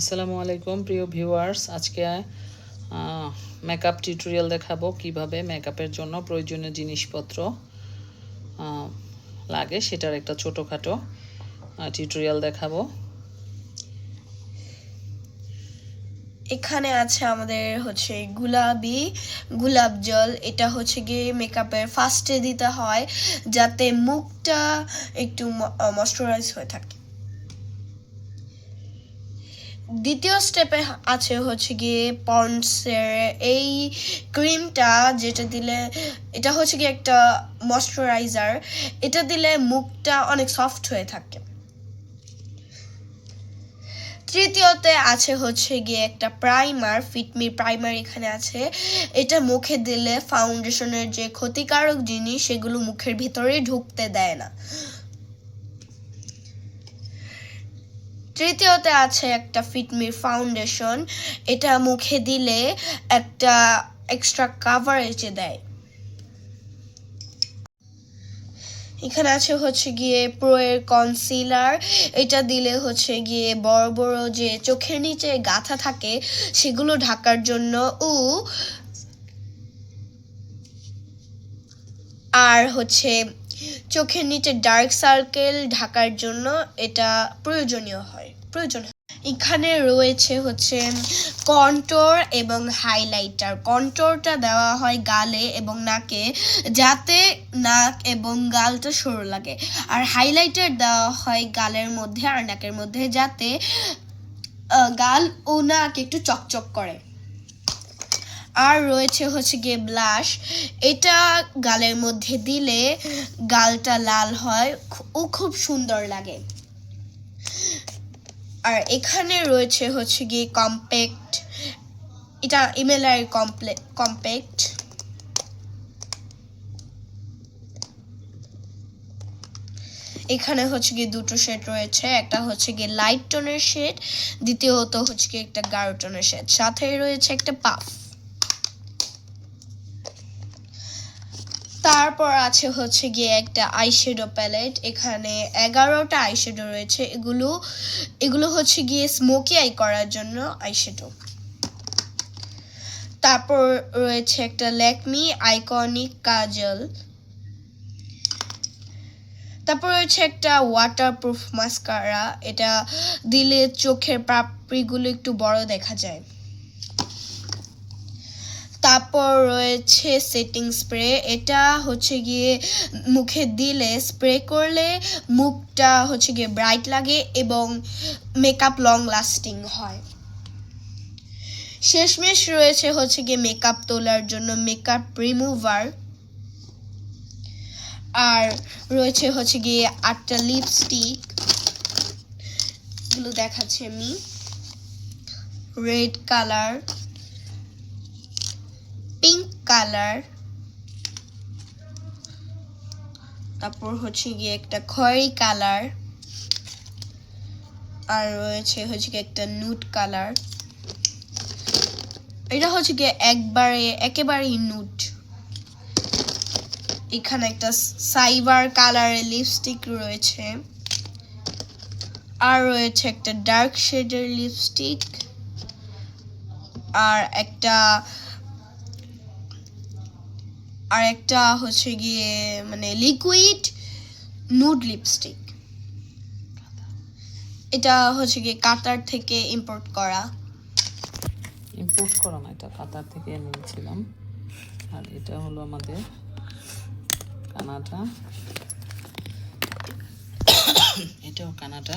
আসসালামু আলাইকুম, প্রিয় ভিউয়ার্স। আজকে মেকআপ টিউটোরিয়াল দেখাবো কীভাবে মেকআপের জন্য প্রয়োজনীয় জিনিসপত্র লাগে। সেটার একটা ছোটোখাটো টিউটোরিয়াল দেখাবো। এখানে আছে আমাদের হচ্ছে গুলাবি গোলাপ জল। এটা হচ্ছে গিয়ে মেকআপের ফার্স্টে দিতে হয়, যাতে মুখটা একটু ময়শ্চারাইজ হয়ে থাকে। দ্বিতীয় স্টেপে আছে হচ্ছে গিয়ে পন্ডসের এই ক্রিমটা যেটা দিলে, এটা হচ্ছে গিয়ে একটা ময়শ্চারাইজার এটা দিলে মুখটা অনেক সফট হয়ে থাকে। তৃতীয়তে আছে হচ্ছে গিয়ে একটা প্রাইমার ফিটমি প্রাইমার এখানে আছে। এটা মুখে দিলে ফাউন্ডেশনের যে ক্ষতিকারক জিনিস, সেগুলো মুখের ভিতরে ঢুকতে দেয় না। তৃতীয়তে আছে একটা ফিটমি ফাউন্ডেশন এটা মুখে দিলে একটা এক্সট্রা কাভার কাভারেজে দেয়। এখানে আছে হচ্ছে গিয়ে প্রো এর কনসিলার এটা দিলে হচ্ছে গিয়ে বড় বড় যে চোখের নিচে গাথা থাকে, সেগুলো ঢাকার জন্য ও আর হচ্ছে চোখের নিচে ডার্ক সার্কেল ঢাকার জন্য এটা প্রয়োজনীয় হয়, প্রয়োজন এখানে রয়েছে হচ্ছে কন্টোর এবং হাইলাইটার কন্টোরটা দেওয়া হয় গালে এবং নাকে, যাতে নাক এবং গালটা সরু লাগে। আর হাইলাইটার দেওয়া হয় গালের মধ্যে আর নাকের মধ্যে, যাতে গাল ও নাক একটু চকচক করে। আর রয়েছে হচ্ছে গিয়ে ব্লাশ। এটা গালের মধ্যে দিলে গালটা লাল হয়, ও খুব সুন্দর লাগে। আর এখানে রয়েছে হচ্ছে গিয়ে কম্প্যাক্ট এটা ইমেলার কমপ্লে কম্প্যাক্ট এখানে হচ্ছে গিয়ে দুটো শেড রয়েছে, একটা হচ্ছে গিয়ে লাইট টোনের শেড দ্বিতীয়ত হচ্ছে গিয়ে একটা গাঢ় টোনের শেড সাথে রয়েছে একটা পাফ তারপর আছে হচ্ছে গিয়ে একটা আইশ্যাডো প্যালেট এখানে এগারোটা আইশ্যাডো রয়েছে। এগুলো এগুলো হচ্ছে গিয়ে স্মোকি আই করার জন্য আইশ্যাডো তারপর রয়েছে একটা ল্যাকমি আইকনিক কাজল। তারপর রয়েছে একটা ওয়াটারপ্রুফ মাস্কারা এটা দিলে চোখের পাপড়িগুলো একটু বড় দেখা যায়। তারপর রয়েছে সেটিং স্প্রে এটা হচ্ছে গিয়ে মুখে দিলে স্প্রে করলে মুখটা হচ্ছে গিয়ে ব্রাইট লাগে এবং মেকআপ লং লাস্টিং হয়। শেষমেশ রয়েছে হচ্ছে গিয়ে মেকআপ তোলার জন্য মেকআপ রিমুভার আর রয়েছে হচ্ছে গিয়ে আটটা লিপস্টিক এগুলো দেখাচ্ছি আমি। Red colour colour. তারপর হচ্ছে গিয়ে একটা খয়েরি কালার। আর রয়েছে হচ্ছে গিয়ে একটা নুট কালার। এটা হচ্ছে গিয়ে একবারে, একেবারেই নুট। এখানে একটা সাইবার কালারের লিপস্টিক রয়েছে। আর রয়েছে একটা ডার্ক শেডের লিপস্টিক। আর একটা আর একটা হচ্ছে গিয়ে মানে লিকুইড নুড লিপস্টিক এটা হচ্ছে গিয়ে কাতার থেকে ইম্পোর্ট করা। ইম্পোর্ট করা না, এটা কাতার থেকে নিয়েছিলাম আর এটা হলো আমাদের কানাডা। এটাও কানাডা।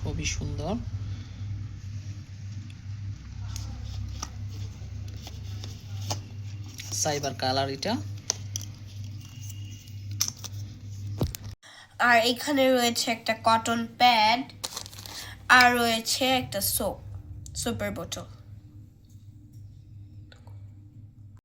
খুবই সুন্দর। সাইবার কালার এটা। আর এখানে রয়েছে একটা কটন প্যাড, আর রয়েছে একটা সোপ, সুপার বোতল।